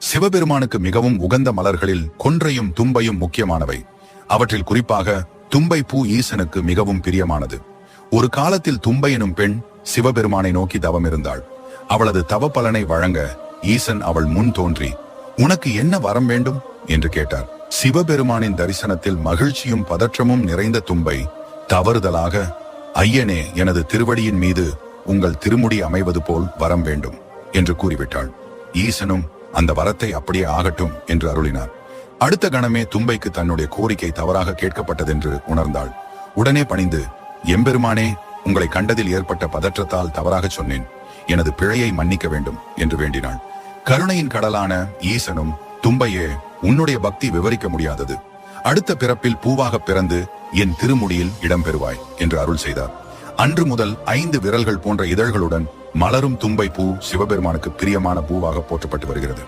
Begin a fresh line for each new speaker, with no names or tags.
சிவபெருமானுக்கு மிகவும் உகந்த மலர்களில் கொன்றையும் தும்பையும் முக்கியமானவை. அவற்றில் குறிப்பாக தும்பை பூ ஈசனுக்கு மிகவும் பிரியமானது. ஒரு காலத்தில் தும்பை எனும் பெண் சிவபெருமானை நோக்கி தவம் இருந்தாள். அவளது தவ பலனை வழங்க ஈசன் அவள் முன் தோன்றி உனக்கு என்ன வரம் வேண்டும்? என்று கேட்டார். சிவபெருமானின் தரிசனத்தில் மகிழ்ச்சியும் பதற்றமும் நிறைந்த தும்பை தவறுதலாக ஐயனே எனது திருவடியின் மீது உங்கள் திருமுடி அமைவது போல் வரம் வேண்டும் என்று கூறிவிட்டாள். ஈசனும் அந்த வரத்தை அப்படியே ஆகட்டும் என்று அருளினார். அடுத்த கணமே தும்பைக்கு தன்னுடைய கோரிக்கை தவறாக கேட்கப்பட்டதென்று உணர்ந்தாள். உடனே பணிந்து எம்பெருமானே உங்களை கண்டதில் ஏற்பட்ட பதற்றத்தால் தவறாக சொன்னேன். எனது பிழையை மன்னிக்க வேண்டும் என்று வேண்டினாள். கருணையின் கடலான ஈசனும் தும்பையே உன்னுடைய பக்தி விவரிக்க முடியாதது. அடுத்த பிறப்பில் பூவாக பிறந்து என் திருமுடியில் இடம்பெறுவாய் என்று அருள் செய்தார். அன்று முதல் ஐந்து விரல்கள் போன்ற இதழ்களுடன் மலரும் தும்பை பூ சிவபெருமானுக்கு பிரியமான பூவாக போற்றப்பட்டு வருகிறது.